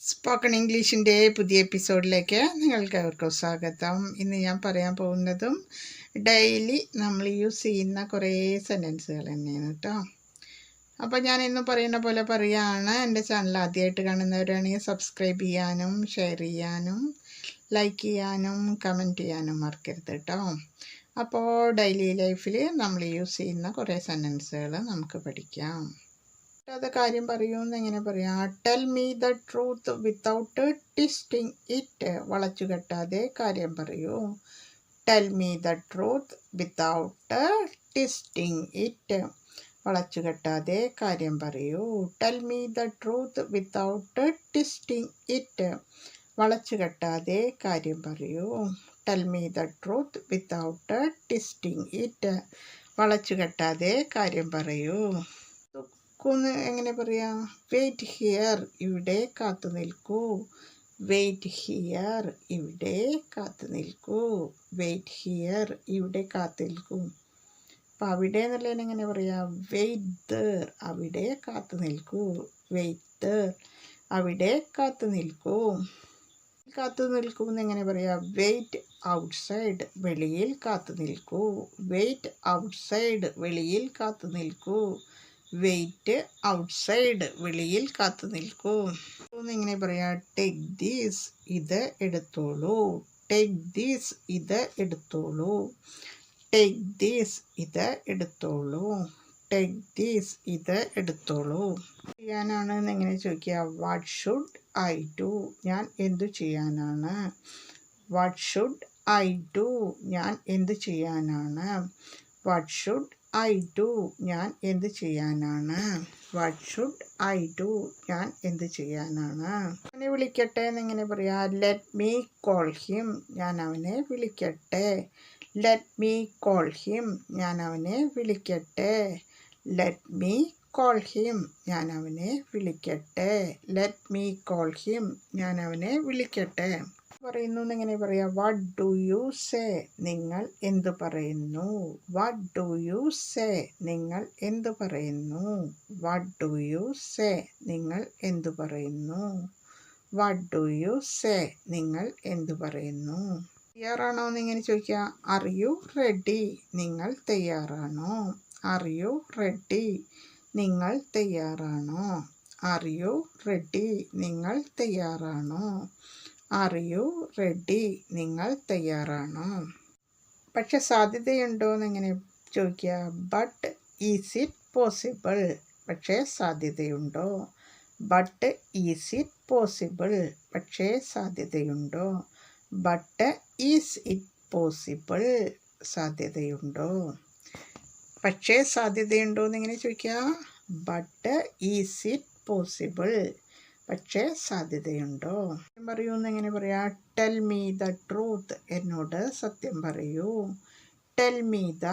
Spoken ഇംഗ്ലീഷിന്റെ പുതിയ എപ്പിസോഡിലേക്ക് നിങ്ങൾക്ക് അവർക്കും സ്വാഗതം. ഇന്ന് ഞാൻ പറയാൻ പോകുന്നതും ഡെയിലി നമ്മൾ യൂസ് ചെയ്യുന്ന കുറേ സെന്റൻസുകൾ തന്നെയാണ് കേട്ടോ അപ്പോൾ ഞാൻ ഇന്ന് പറയുന്ന പോലെ പറയുകയാണ് എന്റെ ചാനൽ ആദ്യമായിട്ട് കാണുന്നവരാണെങ്കിൽ സബ്സ്ക്രൈബ് ചെയ്യാനും ഷെയർ ചെയ്യാനും ലൈക്ക് ചെയ്യാനും കമന്റ് ചെയ്യാനും മറക്കരുത് കേട്ടോ അപ്പോൾ ഡെയിലി ലൈഫിൽ നമ്മൾ യൂസ് ചെയ്യുന്ന കുറേ സെന്റൻസുകൾ നമുക്ക് പഠിക്കാം. അത് കാര്യം പറയുമെന്ന് എങ്ങനെ പറയാം? Tell me the truth without twisting it വളച്ചു കെട്ടാതെ കാര്യം പറയൂ. Tell me the truth without twisting it വളച്ചു കെട്ടാതെ കാര്യം പറയൂ. Tell me the truth without twisting it വളച്ചു കെട്ടാതെ കാര്യം പറയൂ. Tell me the truth without twisting it വളച്ചു കെട്ടാതെ കാര്യം പറയൂ. നിൽക്കൂന്ന് എങ്ങനെ പറയാ? വെയിറ്റ് ഹിയർ ഇവിടെ കാത്തു നിൽക്കൂ. വെയിറ്റ് ഹിയർ ഇവിടെ കാത്തു നിൽക്കൂ. വെയിറ്റ് ഹിയർ ഇവിടെ കാത്തു നിൽക്കൂ. അപ്പം അവിടെ എന്നുള്ളതിന് എങ്ങനെ പറയാ? വെയിറ്റ് അവിടെ കാത്തു നിൽക്കൂ. വെയിറ്റ് അവിടെ കാത്തു നിൽക്കൂ. കാത്തു നിൽക്കൂ എന്ന് എങ്ങനെ പറയാ? വെയിറ്റ് ഔട്ട്സൈഡ് വെളിയിൽ കാത്തു നിൽക്കൂ. വെയിറ്റ് ഔട്ട്സൈഡ് വെളിയിൽ കാത്തു നിൽക്കൂ. വെയിറ്റ് ഔട്ട്സൈഡ് വെളിയിൽ കാത്തു നിൽക്കൂ. ഇങ്ങനെ പറയാം ടേക്ക് ദീസ് ഇത് എടുത്തോളൂ. ടേക്ക് ദീസ് ഇത് എടുത്തോളൂ. ടേക്ക് ദീസ് ഇത് എടുത്തോളൂ. ടേക്ക് ദീസ് ഇത് എടുത്തോളൂ. ചെയ്യാനാണ് എങ്ങനെ ചോദിക്കുക. വാട്ട് ഷുഡ് ഐ ഡു ഞാൻ എന്തു ചെയ്യാനാണ്? വാട്ട് ഷുഡ് ഐ ഡു ഞാൻ എന്തു ചെയ്യാനാണ്? വാട്ട് ഷുഡ് ഐ ഡു ഞാൻ എന്ത് ചെയ്യാനാണ്? വാട്ട് ഷുഡ് ഐ ഡു ഞാൻ എന്ത് ചെയ്യാനാണ്? അവനെ വിളിക്കട്ടെ എന്നിങ്ങനെ പറയാ. ലെറ്റ് മീ കോൾ ഹിം ഞാൻ അവനെ വിളിക്കട്ടെ. ലെറ്റ് മീ കോൾ ഹിം ഞാൻ അവനെ വിളിക്കട്ടെ. ലെറ്റ് മീ കോൾ ഹിം ഞാൻ അവനെ വിളിക്കട്ടെ. ലെറ്റ് മീ കോൾ ഹിം ഞാൻ അവനെ വിളിക്കട്ടെ. പറയുന്നു എങ്ങനെ പറയാം? വാട്ട് ഡു യു സേ നിങ്ങൾ എന്തു പറയുന്നു? വാട്ട് ഡു യു സേ നിങ്ങൾ എന്തു പറയുന്നു? വാട്ട് ഡു യു സേ നിങ്ങൾ എന്തു പറയുന്നു? വാട്ട് ഡു യു സേ നിങ്ങൾ എന്തു പറയുന്നു? തയ്യാറാണോ എന്നിങ്ങനെ ചോദിക്കുക ആർ യു റെഡി നിങ്ങൾ തയ്യാറാണോ? ആർ യു റെഡി നിങ്ങൾ തയ്യാറാണോ? ആർ യു റെഡി നിങ്ങൾ തയ്യാറാണോ? ആർ യു റെഡി നിങ്ങൾ തയ്യാറാണോ? പക്ഷെ സാധ്യതയുണ്ടോ എന്നെങ്ങനെ ചോദിക്കുക? ബട്ട് ഈസ് ഇറ്റ് പോസിബിൾ പക്ഷേ സാധ്യതയുണ്ടോ? ബട്ട് ഈസ് ഇറ്റ് പോസിബിൾ പക്ഷേ സാധ്യതയുണ്ടോ? ബട്ട് ഈസ് ഇറ്റ് പോസിബിൾ സാധ്യതയുണ്ടോ? പക്ഷേ സാധ്യതയുണ്ടോ എന്നിങ്ങനെ ചോദിക്കുക? ബട്ട് ഈസ് ഇറ്റ് പോസിബിൾ പക്ഷേ സാധ്യതയുണ്ടോ? പറയൂ എങ്ങനെ പറയാ? ടെൽ മീ ദ ട്രൂത്ത് എന്നോട് സത്യം പറയൂ. ടെൽ മീ ദ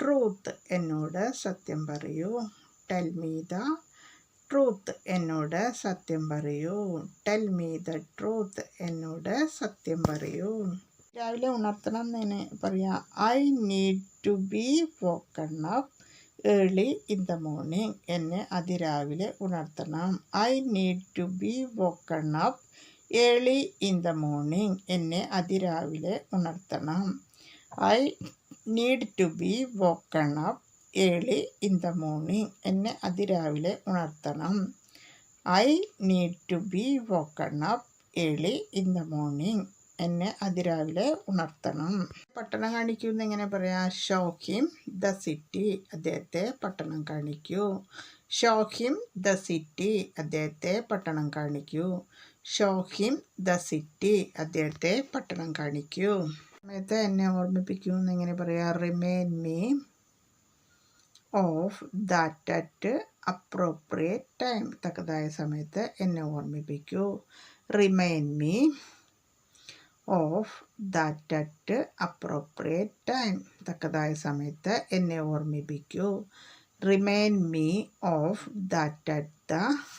ട്രൂത്ത് എന്നോട് സത്യം പറയൂ. ടെൽ മീ ദ ട്രൂത്ത് എന്നോട് സത്യം പറയൂ. ടെൽ മീ ദ ട്രൂത്ത് എന്നോട് സത്യം പറയൂ. രാവിലെ ഉണർത്തണം എന്ന് പറയാ. I need to be woken up early in the morning എന്നെ അതിരാവിലെ ഉണർത്തണം. I need to be woken up early in the morning എന്നെ അതിരാവിലെ ഉണർത്തണം. I need to be woken up early in the morning എന്നെ അതിരാവിലെ ഉണർത്തണം. I need to be woken up early in the morning എന്നെ അതിരാവിലെ ഉണർത്തണം. പട്ടണം കാണിക്കൂ എങ്ങനെ പറയാം ഷോഹിം ദ സിറ്റി അദ്ദേഹത്തെ പട്ടണം കാണിക്കൂ. ഷോഹിം ദ സിറ്റി അദ്ദേഹത്തെ പട്ടണം കാണിക്കൂ. ഷോഹിം ദ സിറ്റി അദ്ദേഹത്തെ പട്ടണം കാണിക്കൂ. സമയത്ത് എന്നെ ഓർമ്മിപ്പിക്കൂ എങ്ങനെ പറയാ remind me of that at appropriate time തക്കതായ സമയത്ത് എന്നെ ഓർമ്മിപ്പിക്കൂ. Remind me of that at appropriate time. തക്കതായ സമയത്ത് എന്നെ ഓർമ്മിപ്പിക്കൂ. Remind me of that at the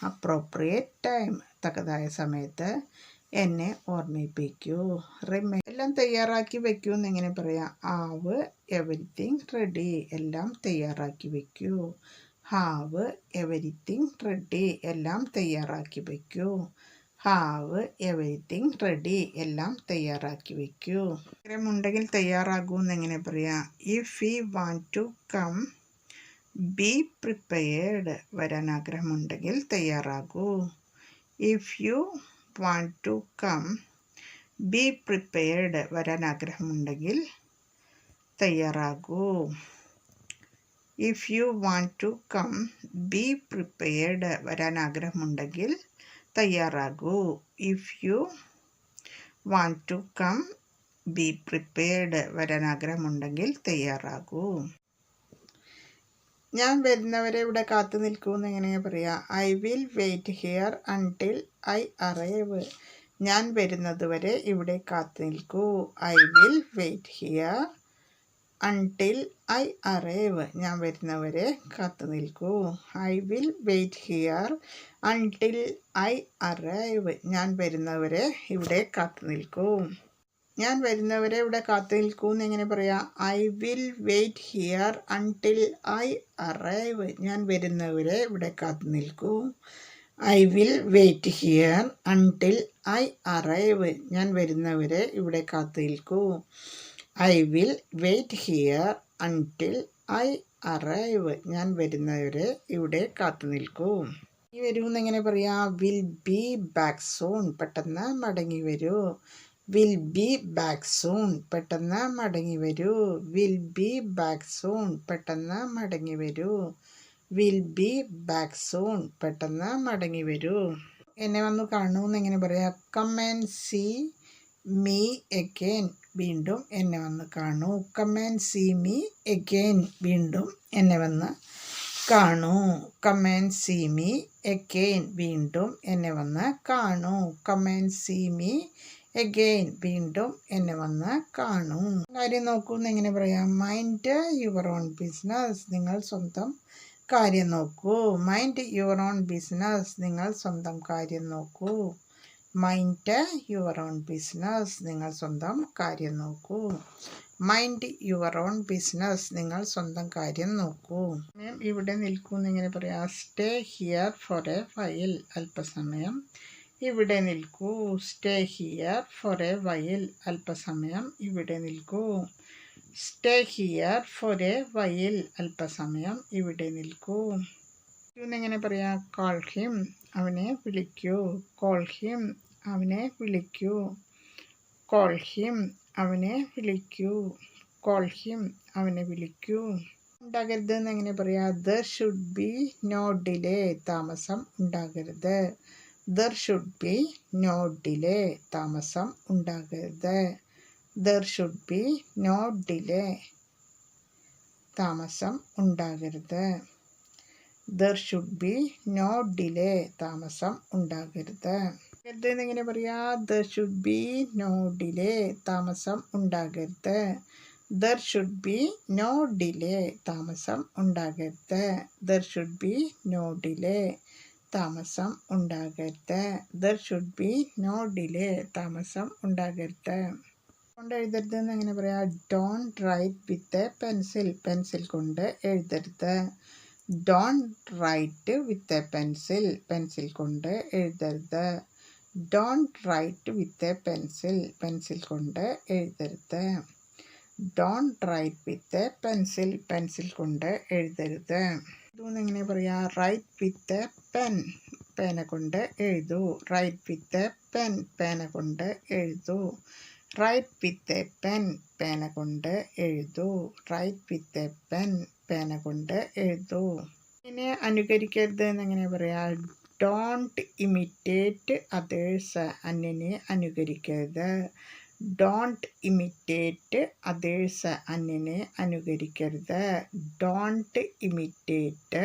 appropriate time. തക്കതായ സമയത്ത് എന്നെ ഓർമ്മിപ്പിക്കൂ. റിമൈ എല്ലാം തയ്യാറാക്കി വെക്കൂ എന്നിങ്ങനെ പറയാം. ആവ് എവരിത്തിങ് റെഡി. എല്ലാം തയ്യാറാക്കി വെക്കൂ. Have everything ready. എല്ലാം തയ്യാറാക്കി വെക്കൂ. ഹാവ് എവറിത്തിങ് റെഡി എല്ലാം തയ്യാറാക്കി വെക്കൂ. ഉണ്ടെങ്കിൽ തയ്യാറാകൂ എന്നെങ്ങനെ പറയാം? If you want to come be prepared വരാൻ ആഗ്രഹമുണ്ടെങ്കിൽ തയ്യാറാകൂ. If you want to come be prepared വരാൻ ആഗ്രഹമുണ്ടെങ്കിൽ തയ്യാറാകൂ. If you want to come be prepared വരാൻ ആഗ്രഹമുണ്ടെങ്കിൽ തയ്യാറാകൂ. If you want to come be prepared വരാൻ ആഗ്രഹമുണ്ടെങ്കിൽ തയ്യാറാകൂ. ഞാൻ വരുന്നവരെ ഇവിടെ കാത്തു നിൽക്കുമെന്ന് എങ്ങനെയാണ് പറയുക I will wait here until I arrive ഞാൻ വരുന്നതുവരെ ഇവിടെ കാത്തു നിൽക്കൂ. I will wait here until I arrive ഞാൻ വരുന്നവരെ കാത്തു നിൽക്കൂ. I will wait here until I arrive ഞാൻ വരുന്നവരെ ഇവിടെ കാത്തു നിൽക്കൂ. ഞാൻ വരുന്നവരെ ഇവിടെ കാത്തു നിൽക്കൂ എന്ന് എങ്ങനെ പറയാം. I will wait here until I arrive ഞാൻ വരുന്നവരെ ഇവിടെ കാത്തു നിൽക്കൂ. I will wait here until I arrive ഞാൻ വരുന്നവരെ ഇവിടെ കാത്തു നിൽക്കൂ. I will wait here until I arrive ഞാൻ വരുന്നവരെ ഇവിടെ കാത്തു നിൽക്കൂ. ഈ വരുമെന്ന് എങ്ങനെ പറയാം? വിൽ ബി ബാക്ക് സൂൺ പെട്ടെന്ന് മടങ്ങി വരൂ. വിൽ ബി ബാക്ക് സൂൺ പെട്ടെന്ന് മടങ്ങി വരൂ. വിൽ ബി ബാക്ക് സൂൺ പെട്ടെന്ന് മടങ്ങി വരൂ. വിൽ ബി ബാക്ക് സൂൺ പെട്ടെന്ന് മടങ്ങി വരൂ. എന്നെ വന്ന് കാണൂ എങ്ങനെ പറയാം? Come and see me again വീണ്ടും എന്നെ വന്ന് കാണൂ. Come and see me again വീണ്ടും എന്നെ വന്ന് കാണൂ. Come and see me again വീണ്ടും എന്നെ വന്ന് കാണൂ. Come and see me again വീണ്ടും എന്നെ വന്ന് കാണൂ. കാര്യം നോക്കൂ എങ്ങനെ പറയാം. മൈൻഡ് യുവർ ഓൺ ബിസിനസ് നിങ്ങൾ സ്വന്തം കാര്യം നോക്കൂ. മൈൻഡ് യുവർ ഓൺ ബിസിനസ് നിങ്ങൾ സ്വന്തം കാര്യം നോക്കൂ. മൈൻഡ് യുവർ ഓൺ ബിസിനസ് നിങ്ങൾ സ്വന്തം കാര്യം നോക്കൂ. മൈൻഡ് യുവർ ഓൺ ബിസിനസ് നിങ്ങൾ സ്വന്തം കാര്യം നോക്കൂ. ഇവിടെ നിൽക്കൂ എന്നിങ്ങനെ പറയാം. സ്റ്റേ ഹിയർ ഫോർ എ വയൽ അല്പസമയം ഇവിടെ നിൽക്കൂ. സ്റ്റേ ഹിയർ ഫോർ എ വയൽ അല്പസമയം ഇവിടെ നിൽക്കൂ. സ്റ്റേ ഹിയർ ഫോർ എ വയൽ അല്പസമയം ഇവിടെ നിൽക്കൂ. എങ്ങനെ പറയാം. കോൾ ഹിം അവനെ വിളിക്കൂ. കോൾ ഹിം അവനെ വിളിക്കൂ. കോൾ ഹിം അവനെ വിളിക്കൂ. കോൾ ഹിം അവനെ വിളിക്കൂ. ഉണ്ടാകരുത് എന്ന് എങ്ങനെ പറയാ? There should be no delay താമസം ഉണ്ടാകരുത്. There should be no delay താമസം ഉണ്ടാകരുത്. There should be no delay താമസം ഉണ്ടാകരുത്. There should be no delay താമസം ഉണ്ടാകരുത്. ഉണ്ടാകരുത് എങ്ങനെ പറയാ? There should be no delay താമസം ഉണ്ടാകരുത്. There should be no delay താമസം ഉണ്ടാകരുത്. There should be no delay താമസം ഉണ്ടാകരുത്. There should be no delay താമസം ഉണ്ടാകരുത്. കൊണ്ട് എഴുതരുത് എന്ന് എങ്ങനെ പറയാ? Don't write with a pencil pencil കൊണ്ട് എഴുതരുത്. Don't write with a pencil pencil കൊണ്ട് എഴുതരുത്. Don't write with a pencil pencil കൊണ്ട് എഴുതരുത്. Don't write with a pencil pencil കൊണ്ട് എഴുതരുത്. ഇതൊന്നും എങ്ങനെ പറയാ? റൈറ്റ് വിത്ത് എ പെൻ പേന കൊണ്ട് എഴുതൂ. റൈറ്റ് വിത്ത് എ പെൻ പേന കൊണ്ട് എഴുതൂ. റൈറ്റ് വിത്ത് എ പെൻ പേന കൊണ്ട് എഴുതൂ. റൈറ്റ് വിത്ത് എ പെൻ പേന കൊണ്ട് എഴുതൂ. ഇതിനെ അനുകരിക്കരുത് എന്നെങ്ങനെ പറയാ? ഡോണ്ട് ഇമിറ്റേറ്റ് അതേഴ്സ് അന്യനെ അനുകരിക്കരുത്. ഡോണ്ട് ഇമിറ്റേറ്റ് അതേഴ്സ് അന്യനെ അനുകരിക്കരുത്. ഡോണ്ട് ഇമിറ്റേറ്റ്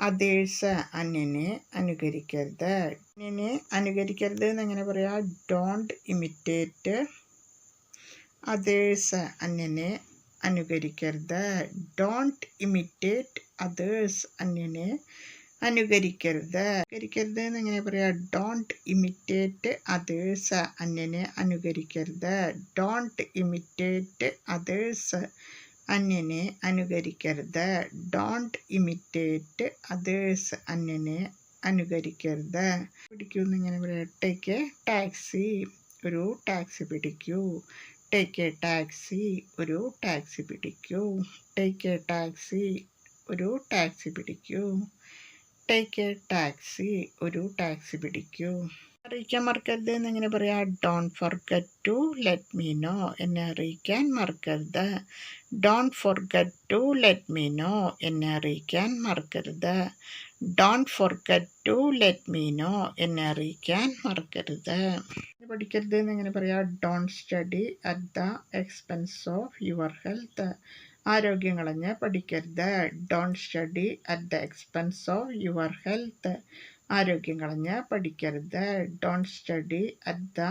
അതേഴ്സ് അന്യനെ അനുകരിക്കരുത്. അന്യനെ അനുകരിക്കരുത് എന്നെങ്ങനെ പറയാം? ഡോണ്ട് ഇമിറ്റേറ്റ് അതേഴ്സ് അന്യനെ അനുകരിക്കരുത്. ഡോണ്ട് ഇമിറ്റേറ്റ് അതേഴ്സ് അന്യനെ അനുകരിക്കരുത്. അനുകരിക്കരുത് എന്ന് എങ്ങനെ പറയാ ഡോണ്ട് ഇമിറ്റേറ്റ് അതേഴ്സ് അന്യനെ അനുകരിക്കരുത്. ഡോണ്ട് ഇമിറ്റേറ്റ് അതേഴ്സ് അന്യനെ അനുകരിക്കരുത്. ഡോണ്ട് ഇമിറ്റേറ്റ് അതേഴ്സ് അന്യനെ അനുകരിക്കരുത്. പിടിക്കൂ എന്നിങ്ങനെ പറയാം ടേക്ക് എ ടാക്സി ഒരു ടാക്സി പിടിക്കൂ. ടേക്ക് എ ടാക്സി ഒരു ടാക്സി പിടിക്കൂ. ടേക്ക് എ ടാക്സി ഒരു ടാക്സി പിടിക്കൂ. ടേക്ക് എ ടാക്സി ഒരു ടാക്സി പിടിക്കൂ. അറിയിക്കാൻ മറക്കരുത് എന്നിങ്ങനെ പറയാം don't forget to let me know എന്നെ അറിയിക്കാൻ മറക്കരുത്. Don't forget to let me know എന്നെ അറിയിക്കാൻ മറക്കരുത്. Don't forget to let me know എന്നെ അറിയിക്കാൻ മറക്കരുത്. പഠിക്കരുത് എന്നിങ്ങനെ പറയാം don't study at the expense of your health ആരോഗ്യം കളഞ്ഞ് പഠിക്കരുത്. Don't study at the expense of your health ആരോഗ്യം കളഞ്ഞ് പഠിക്കരുത്. Don't study at the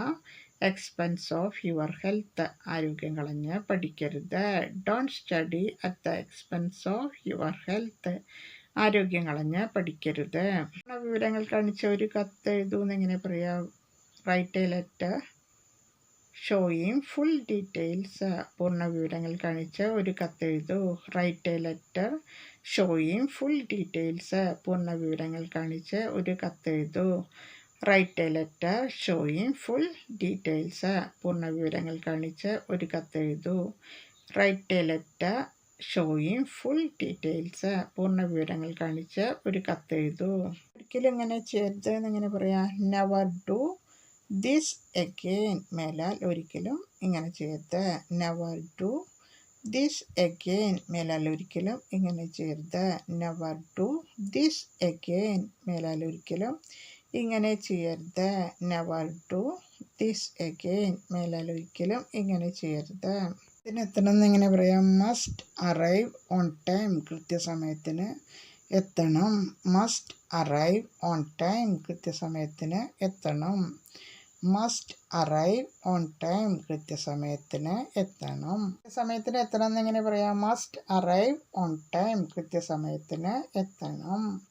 expense of your health ആരോഗ്യം കളഞ്ഞ് പഠിക്കരുത്. Don't study at the expense of your health ആരോഗ്യം കളഞ്ഞ് പഠിക്കരുത്. വിവരങ്ങൾ കാണിച്ച ഒരു കത്ത് എഴുതൂന്ന് എങ്ങനെ പറയാം? Write a letter showing full details പൂർണ വിവരങ്ങൾ കാണിച്ച് ഒരു കത്ത് എഴുതു write a letter showing full details പൂർണ വിവരങ്ങൾ കാണിച്ച് ഒരു കത്ത് എഴുതു write a letter showing full details പൂർണ വിവരങ്ങൾ കാണിച്ച് ഒരു കത്ത് എഴുതു write a letter showing full details പൂർണ വിവരങ്ങൾ കാണിച്ച് ഒരു കത്ത് എഴുതു ഒരിക്കലും ഇങ്ങനെ ചെയ്യരുത് എന്നിങ്ങനെ പറയാം? നെവർ ഡു ദിസ് എഗെയിൻ മേലാൽ ഒരിക്കലും ഇങ്ങനെ ചെയ്യരുത്. നവർ ഡു ദിസ് എഗെയിൻ മേലാൽ ഒരിക്കലും ഇങ്ങനെ ചെയ്യരുത്. നവർ ഡു ദിസ് എഗെയിൻ മേലാൽ ഒരിക്കലും ഇങ്ങനെ ചെയ്യരുത്. നവർ ഡു ദിസ് എഗെയിൻ മേലാൽ ഒരിക്കലും ഇങ്ങനെ ചെയ്യരുത്. ഇതിന് എത്തണം എന്നിങ്ങനെ പറയാം. മസ്റ്റ് അറൈവ് ഓൺ ടൈം കൃത്യസമയത്തിന് എത്തണം. മസ്റ്റ് അറൈവ് ഓൺ ടൈം കൃത്യസമയത്തിന് എത്തണം. മസ്റ്റ് അറൈവ് ഓൺ ടൈം കൃത്യസമയത്തിന് എത്തണം. കൃത്യസമയത്തിന് എത്തണം എന്നെങ്ങനെ പറയാം? മസ്റ്റ് അറൈവ് ഓൺ ടൈം കൃത്യസമയത്തിന് എത്തണം.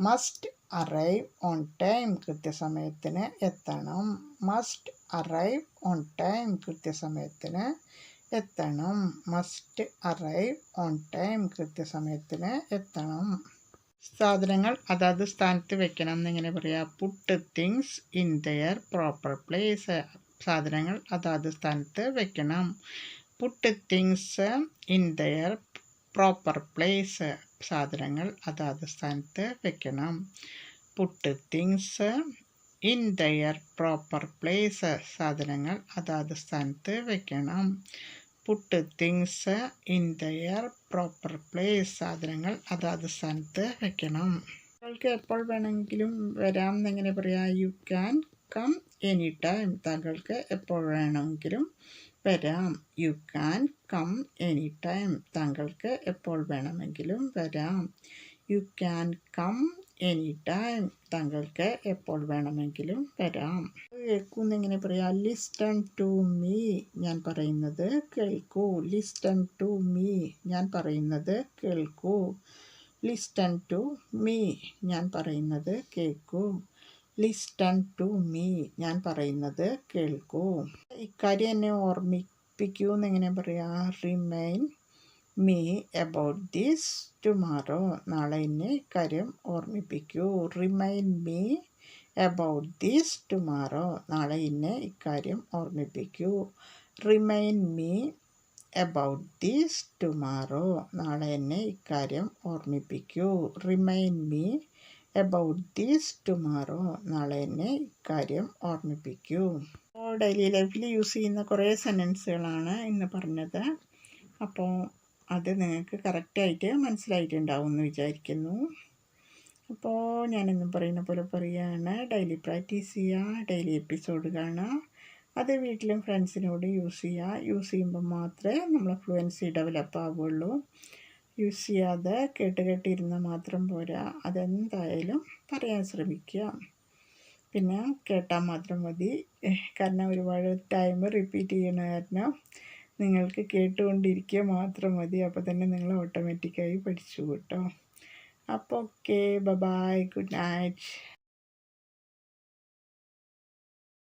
മസ്റ്റ് അറൈവ് ഓൺ ടൈം കൃത്യസമയത്തിന് എത്തണം. മസ്റ്റ് അറൈവ് ഓൺ ടൈം കൃത്യസമയത്തിന് എത്തണം. മസ്റ്റ് അറൈവ് ഓൺ ടൈം കൃത്യസമയത്തിന് എത്തണം. സാധനങ്ങൾ അതാത് സ്ഥാനത്ത് വെക്കണം എന്നിങ്ങനെ പറയാം. Put things in their proper place സാധനങ്ങൾ അതാത് സ്ഥാനത്ത് വെക്കണം. Put things in their proper place സാധനങ്ങൾ അതാത് സ്ഥാനത്ത് വെക്കണം. Put things in their proper place സാധനങ്ങൾ അതാത് സ്ഥാനത്ത് വെക്കണം. Put things in their proper place സാധനങ്ങൾ അതാത് സ്ഥാനത്ത് വെക്കണം. താങ്കൾക്ക് എപ്പോൾ വേണമെങ്കിലും വരാം എന്നെങ്ങനെ പറയാം. You can come any time താങ്കൾക്ക് എപ്പോൾ വേണമെങ്കിലും വരാം. You can come any time താങ്കൾക്ക് എപ്പോൾ വേണമെങ്കിലും വരാം. You can come any time താങ്കൾക്ക് എപ്പോൾ വേണമെങ്കിലും വരാം. കേൾക്കൂന്ന് എങ്ങനെ പറയാം? ലിസ്റ്റൺ ടു മീ ഞാൻ പറയുന്നത് കേൾക്കൂ. ലിസ്റ്റൺ ടു മീ ഞാൻ പറയുന്നത് കേൾക്കൂ. ലിസ്റ്റൺ ടു മീ ഞാൻ പറയുന്നത് കേൾക്കൂ. ലിസ്റ്റൺ ടു മീ ഞാൻ പറയുന്നത് കേൾക്കൂ. ഇക്കാര്യം എന്നെ ഓർമ്മിപ്പിക്കൂ എന്നിങ്ങനെ പറയാം? Remind me about this tomorrow നാളെ എന്നെ കാര്യം ഓർമ്മിപ്പിക്കൂ. Remind me about this tomorrow നാളെ എന്നെ ഇക്കാര്യം ഓർമ്മിപ്പിക്കൂ. Remind me about this tomorrow നാളെ എന്നെ ഇക്കാര്യം ഓർമ്മിപ്പിക്കൂ. Remind me about this tomorrow നാളെ എന്നെ ഇക്കാര്യം ഓർമ്മിപ്പിക്കൂ. ഡെയിലി ലൈഫിൽ യൂസ് ചെയ്യുന്ന കുറേ സെന്റൻസുകളാണ് ഇന്ന് പറഞ്ഞത്. അപ്പോൾ അത് നിങ്ങൾക്ക് കറക്റ്റായിട്ട് മനസ്സിലായിട്ടുണ്ടാവും എന്ന് വിചാരിക്കുന്നു. അപ്പോൾ ഞാനെന്നും പറയുന്ന പോലെ പറയുകയാണ് ഡെയിലി പ്രാക്ടീസ് ചെയ്യുക ഡെയിലി എപ്പിസോഡ് കാണുക അത് വീട്ടിലും ഫ്രണ്ട്സിനോട് യൂസ് ചെയ്യുക യൂസ് ചെയ്യുമ്പോൾ മാത്രമേ നമ്മളെ ഫ്ലുവൻസി ഡെവലപ്പ് ആവുകയുള്ളൂ യൂസ് ചെയ്യാതെ കേട്ട് കേട്ടിരുന്നാൽ മാത്രം പോരാ. അതെന്തായാലും പറയാൻ ശ്രമിക്കുക. പിന്നെ കേട്ടാൽ മാത്രം മതി. കാരണം ഒരുപാട് ടൈം റിപ്പീറ്റ് ചെയ്യണ കാരണം നിങ്ങൾക്ക് കേട്ടുകൊണ്ടിരിക്കുക മാത്രം മതി. അപ്പോൾ തന്നെ നിങ്ങൾ ഓട്ടോമാറ്റിക്കായി പഠിച്ചു കേട്ടോ. അപ്പോൾ ഓക്കെ ബൈ ഗുഡ് നൈറ്റ്